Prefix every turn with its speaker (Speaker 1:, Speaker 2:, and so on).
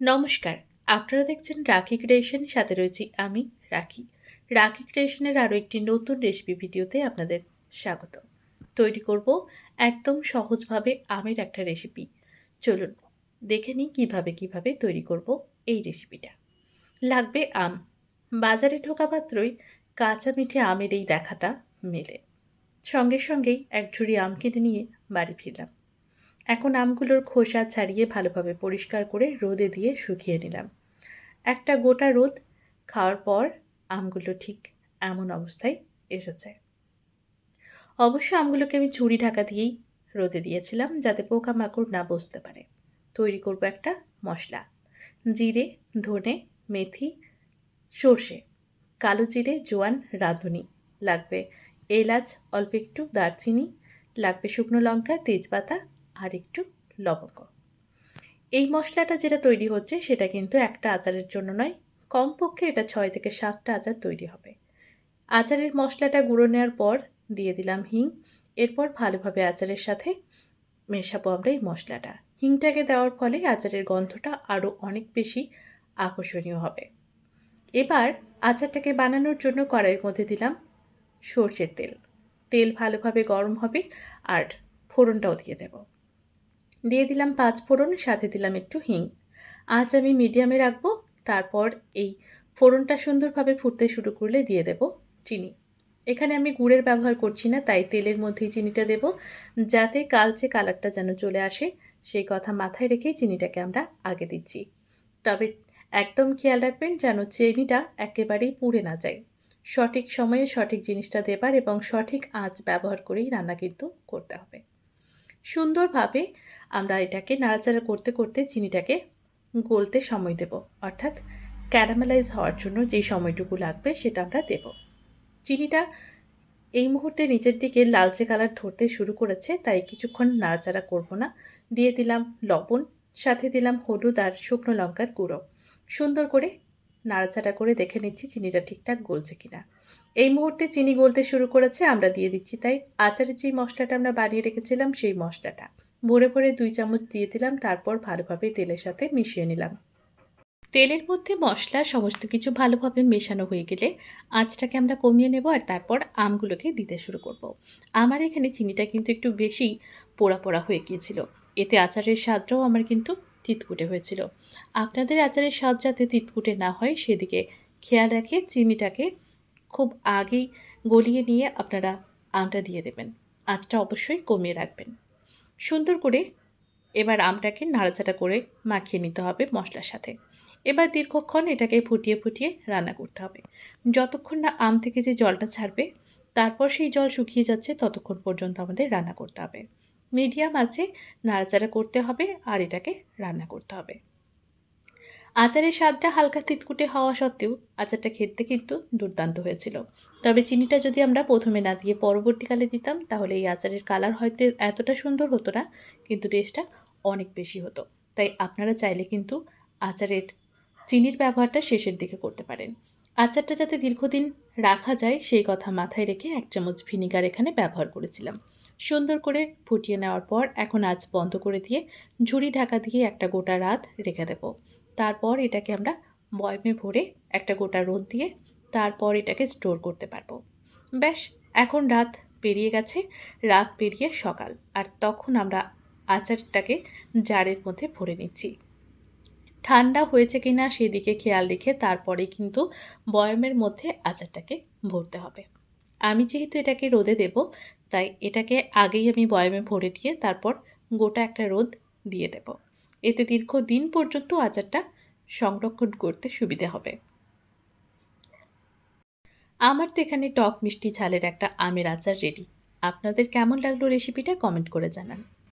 Speaker 1: নমস্কার, আপনারা দেখছেন রাখি ক্রিয়েশন সাথে রয়েছি আমি, রাখি। রাখি ক্রিয়েশনের আরও একটি নতুন রেসিপি ভিডিওতে আপনাদের স্বাগত। তৈরি করব একদম সহজভাবে আমের একটা রেসিপি। চলুন, দেখে নিই কীভাবে কীভাবে তৈরি করব এই রেসিপিটা। লাগবে আম। বাজারে ঢোকা মাত্রই কাঁচা মিঠে আমের এই দেখাটা মেলে। সঙ্গে সঙ্গেই এক ঝুড়ি আম কিনে নিয়ে বাড়ি ফিরলাম। এখন আমগুলোর খোসা ছাড়িয়ে ভালোভাবে পরিষ্কার করে রোদে দিয়ে শুকিয়ে নিলাম। একটা গোটা রোদ খাওয়ার পর আমগুলো ঠিক এমন অবস্থায় এসেছে। অবশ্য আমগুলোকে আমি ছুরি ঢাকা দিয়েই রোদে দিয়েছিলাম যাতে পোকামাকড় না বসতে পারে। তৈরি করব একটা মশলা। জিরে, ধনে, মেথি, সর্ষে, কালো জিরে, জোয়ান, রাঁধুনি। লাগবে এলাচ, অল্প একটু দারচিনি, লাগবে শুকনো লঙ্কা, তেজপাতা আর একটু লবঙ্গ। এই মশলাটা যেটা তৈরি হচ্ছে, সেটা কিন্তু একটা আচারের জন্য নয়, কমপক্ষে এটা ছয় থেকে সাতটা আচার তৈরি হবে। আচারের মশলাটা গুঁড়ো নেওয়ার পর দিয়ে দিলাম হিং। এরপর ভালোভাবে আচারের সাথে মেশাবো আমরা এই মশলাটা। হিংটাকে দেওয়ার ফলে আচারের গন্ধটা আরও অনেক বেশি আকর্ষণীয় হবে। এবার আচারটাকে বানানোর জন্য কড়াইয়ের মধ্যে দিলাম সর্ষের তেল। তেল ভালোভাবে গরম হবে আর ফোড়নটাও দিয়ে দেবো। দিয়ে দিলাম পাঁচ ফোড়ন, সাথে দিলাম একটু হিং। আজ আমি মিডিয়ামে রাখব, তারপর এই ফোড়নটা সুন্দরভাবে ফুটতে শুরু করলে দিয়ে দেব চিনি। এখানে আমি গুড়ের ব্যবহার করছি না, তাই তেলের মধ্যেই চিনিটা দেব, যাতে কালচে কালারটা যেন চলে আসে। সেই কথা মাথায় রেখেই চিনিটাকে আমরা আগে দিচ্ছি। তবে একদম খেয়াল রাখবেন যেন চিনিটা একেবারেই পুড়ে না যায়। সঠিক সময়ে সঠিক জিনিসটা দেবার এবং সঠিক আঁচ ব্যবহার করেই রান্না কিন্তু করতে হবে। সুন্দরভাবে আমরা এটাকে নাড়াচাড়া করতে করতে চিনিটাকে গলতে সময় দেব। অর্থাৎ ক্যারামেলাইজ হওয়ার জন্য যে সময়টুকু লাগবে সেটা আমরা দেব। চিনিটা এই মুহূর্তে নিচের দিকে লালচে কালার ধরতে শুরু করেছে, তাই কিছুক্ষণ নাড়াচাড়া করব না। দিয়ে দিলাম লবণ, সাথে দিলাম হলুদ আর শুকনো লঙ্কার গুঁড়ো। সুন্দর করে নাড়াচাড়া করে দেখে নিচ্ছি চিনিটা ঠিকঠাক গলছে কিনা। এই মুহূর্তে চিনি গলতে শুরু করেছে, আমরা দিয়ে দিচ্ছি তাই। আচারের যে মশলাটা আমরা বানিয়ে রেখেছিলাম, সেই মশলাটা। ভরে ভরে দুই চামচ দিয়ে দিলাম, তারপর ভালোভাবে তেলের সাথে মিশিয়ে নিলাম। তেলের মধ্যে মশলা সমস্ত কিছু ভালোভাবে মেশানো হয়ে গেলে আঁচটাকে আমরা কমিয়ে নেব আর তারপর আমগুলোকে দিতে শুরু করব। আমার এখানে চিনিটা কিন্তু একটু বেশি পোড়া পোড়া হয়ে গিয়েছিল। এতে আচারের স্বাদটাও আমার কিন্তু তিতকুটে হয়েছিল। আপনাদের আচারের স্বাদ যাতে তিতকুটে না হয়, সেদিকে খেয়াল রেখে চিনিটাকে খুব আগেই গলিয়ে নিয়ে আপনারা আমটা দিয়ে দেবেন। আঁচটা অবশ্যই কমিয়ে রাখবেন। সুন্দর করে এবার আমটাকে নাড়াচাড়া করে মাখিয়ে নিতে হবে মশলার সাথে। এবার দীর্ঘক্ষণ এটাকে ফুটিয়ে ফুটিয়ে রান্না করতে হবে। যতক্ষণ না আম থেকে যে জলটা ছাড়বে, তারপর সেই জল শুকিয়ে যাচ্ছে ততক্ষণ পর্যন্ত আমাদের রান্না করতে হবে। মিডিয়াম আছে নাড়াচাড়া করতে হবে আর এটাকে রান্না করতে হবে। আচারের স্বাদটা হালকা তিতকুটে হওয়া সত্ত্বেও আচারটা খেতে কিন্তু দুর্দান্ত হয়েছিল। তবে চিনিটা যদি আমরা প্রথমে না দিয়ে পরবর্তীকালে দিতাম, তাহলে এই আচারের কালার হয়তো এতটা সুন্দর হতো না, কিন্তু টেস্টটা অনেক বেশি হতো। তাই আপনারা চাইলে কিন্তু আচারের চিনির ব্যবহারটা শেষের দিকে করতে পারেন। আচারটা যাতে দীর্ঘদিন রাখা যায়, সেই কথা মাথায় রেখে এক চামচ ভিনিগার এখানে ব্যবহার করেছিলাম। সুন্দর করে ফুটিয়ে নেওয়ার পর এখন আজ বন্ধ করে দিয়ে ঝুড়ি ঢাকা দিয়ে একটা গোটা রাত রেখে দেবো। তারপর এটাকে আমরা বয়মে ভরে একটা গোটা রোদ দিয়ে তারপর এটাকে স্টোর করতে পারব। ব্যাস, এখন রাত পেরিয়ে গেছে, রাত পেরিয়ে সকাল। আর তখন আমরা আচারটাকে জারের মধ্যে ভরে নিচ্ছি। ঠান্ডা হয়েছে কি না সেদিকে খেয়াল রেখে তারপরে কিন্তু বয়মের মধ্যে আচারটাকে ভরতে হবে। আমি যেহেতু এটাকে রোদে দেব তাই এটাকে আগেই আমি বয়ামে ভরে দিয়ে তারপর গোটা একটা রোদ দিয়ে দেব। এতে দীর্ঘ দিন পর্যন্ত আচারটা সংরক্ষণ করতে সুবিধে হবে। আমার তো এখানে টক মিষ্টি ঝালের একটা আমের আচার রেডি আপনাদের কেমন লাগল রেসিপিটা কমেন্ট করে জানান।